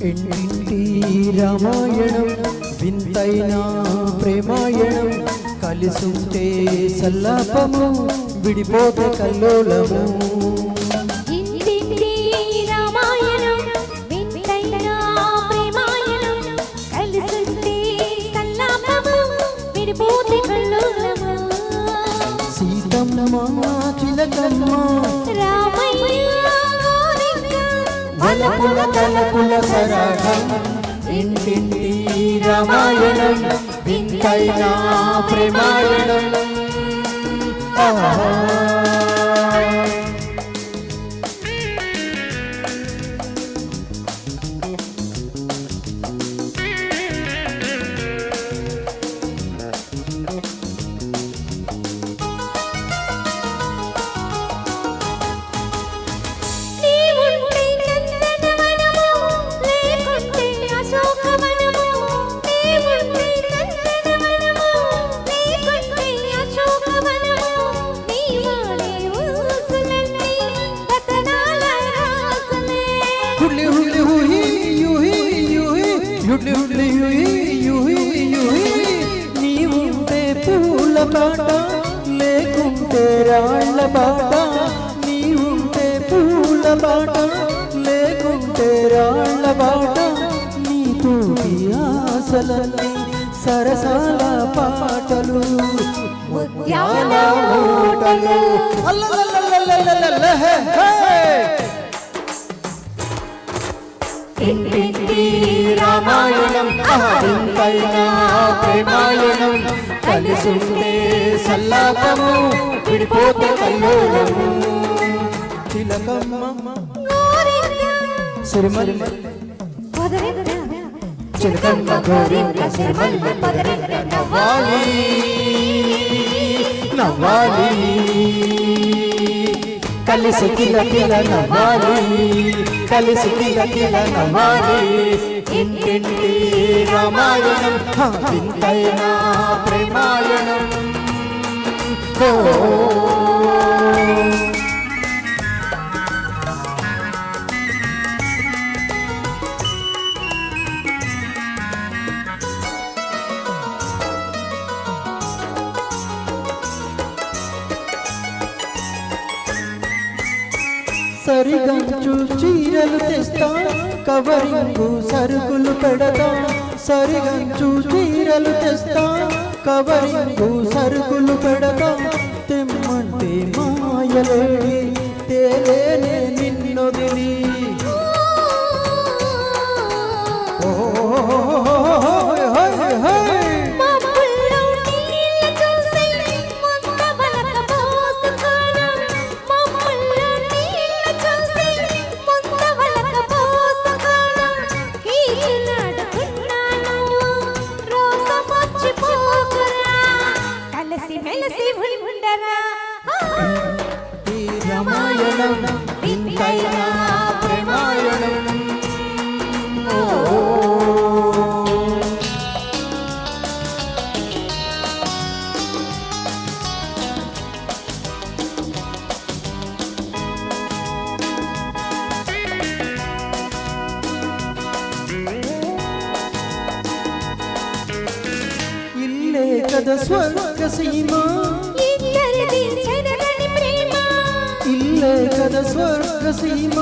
ఇంటి రామాయణం? వింతైన ప్రేమాయణం? కలిసుంటే సల్లాపము విడిపోతే కల్లోలము. ఇంటింటి రామాయణం? వలపుల తలపుల సరాగం ఇంటింటి రామాయణం వింతైన ప్రేమాయణం ఆహా. యుహి యుహి యుహి నీవుంటే పూల బాట లేకుంటే రాళ్ళ బాట నీవుంటే పూల బాట లేకుంటే రాళ్ళ బాట ఆశలన్నీ సరసాల పాటలు. మూటలు అల్లల్లల్లల్లల్లల్లల్ల, వింతైన ప్రేమాయణం కలిసుంటే సల్లాపము విడిపోతే కల్లోలము చిలకమ్మ గోరింక చిలకమ్మ గోరింక సిరిమల్ల పొదరింక నవ్వాలి నవ్వాలి. కలిసి కిల కిల నవ్వాలి కలిసి కిల కిల నవ్వాలి ఇంటింటి రామాయణం హ, వింతైన ప్రేమాయణం. ఓ సరిగంచు చీరలు తెస్తా కవరింగు సరుకులు పెడతా. సరిగంచు చీరలు తెస్తా కవరింగు సరుకులు పెడతా. తెమ్మంటే మాయలేడి తేలేనే నిన్నొదిలి. కలిసి ఉండరా ఈ రామాయణం వింతైన ప్రేమాయణం. ఇల్లే కదా స్వర్గ సీమ. ఇల్లే కదా స్వర్గ సీమ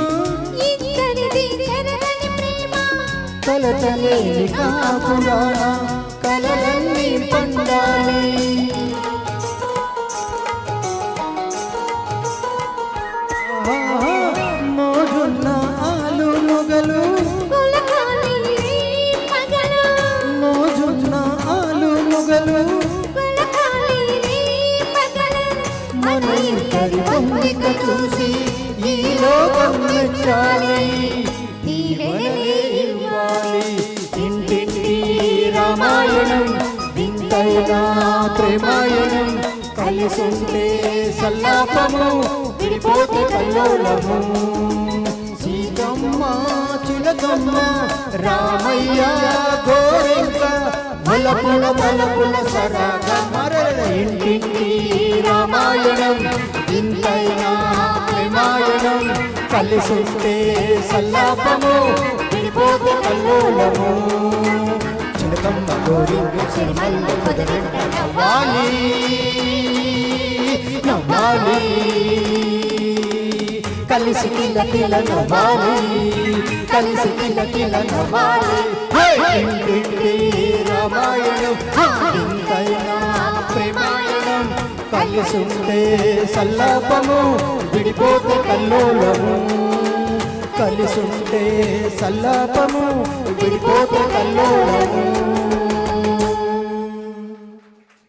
కాపురాణ కలలన్నీ పండాలి. వింతైన ప్రేమాయణం కలిసుంటే సల్లాపము విడిపోతే కల్లోలము సీతమ్మ చిలకమ్మ రామయ్య గోరింక మలపుల మలపుల సరాగ మరల ఇంటింటి రామాయణం. ప్రేమాయణం కలిసుంటే సల్లాపము విడిపోతే కల్లోలము చిలకమ్మ గోరి సిరిమల్ల పొదరింట నవ్వాలి నవ్వాలి కలిసి కిల కిల నవ్వాలి కలిసి కిల కిల నవ్వాలి ఇంటింటి రామాయణం ఇంతైనా ప్రేమాయణం కలిసి ఉంటే సల్లాపము విడిపోతే కల్లోలము కలిసి సల్లాపము విడిపోతే కల్లోలము.